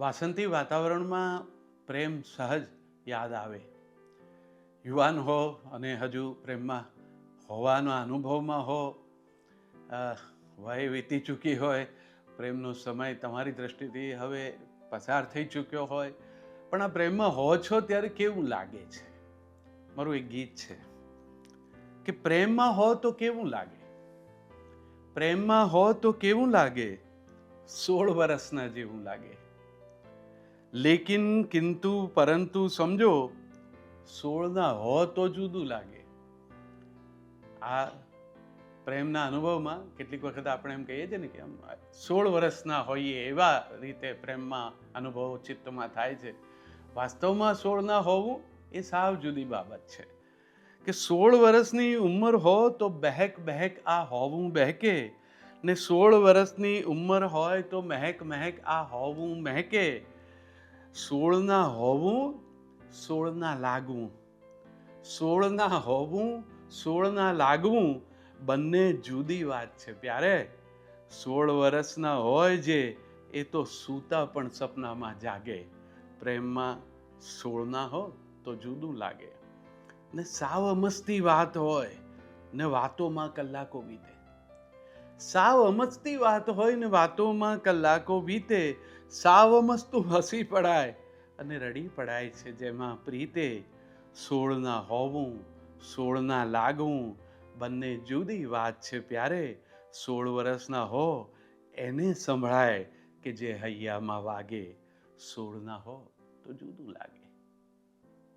વાસંતી વાતાવરણમાં પ્રેમ સહજ યાદ આવે. યુવાન હો અને હજુ પ્રેમમાં હોવાના અનુભવમાં હો. વય વીતી ચૂકી હોય, પ્રેમનો સમય તમારી દ્રષ્ટિથી હવે પસાર થઈ ચૂક્યો હોય. પણ આ પ્રેમમાં હો છો ત્યારે કેવું લાગે છે? મારું એક ગીત છે કે પ્રેમમાં હો તો કેવું લાગે? પ્રેમમાં હો તો કેવું લાગે? સોળ વર્ષના જેવું લાગે. લેકિન કિંતુ પરંતુ સમજો, સોળના હો તો જુદું લાગે. આ પ્રેમના અનુભવમાં કેટલીક વખત આપણે એમ કહીએ છીએ ને કે આમ સોળ વર્ષના હોઈએ એવા રીતે પ્રેમમાં અનુભવ ચિત્તમાં થાય છે. વાસ્તવમાં સોળના હોવું એ સાવ જુદી બાબત છે. કે સોળ વર્ષની ઉંમર હો તો બહેક બહેક આ હોવું બહેકે ને સોળ વર્ષની ઉંમર હોય તો મહેક મહેક આ હોવું મહેકે. સોળના હોવું, સોળના લાગવું. સોળના હોવું, સોળના લાગવું બંને જુદી વાત છે પ્યારે. સોળ વર્ષના હોય જે, એ તો સૂતા પણ સપનામાં જાગે. પ્રેમમાં સોળના હો તો જુદું લાગે. ને સાવ મસ્તી વાત હોય, ને વાતોમાં કલાકો વીતે. સાવ અમસ્તી વાત હોય ને વાતોમાં કલાકો વીતે, સાવ અમસ્તું હસી પડાય અને રડી પડાય છે જેમાં પ્રીતે, સોળના હોવું, સોળના લાગવું, બંને જુદી વાત છે પ્યારે, સોળ વર્ષના હો, એને સંભળાય કે જે હૈયામાં વાગે, સોળના હો તો જુદું લાગે.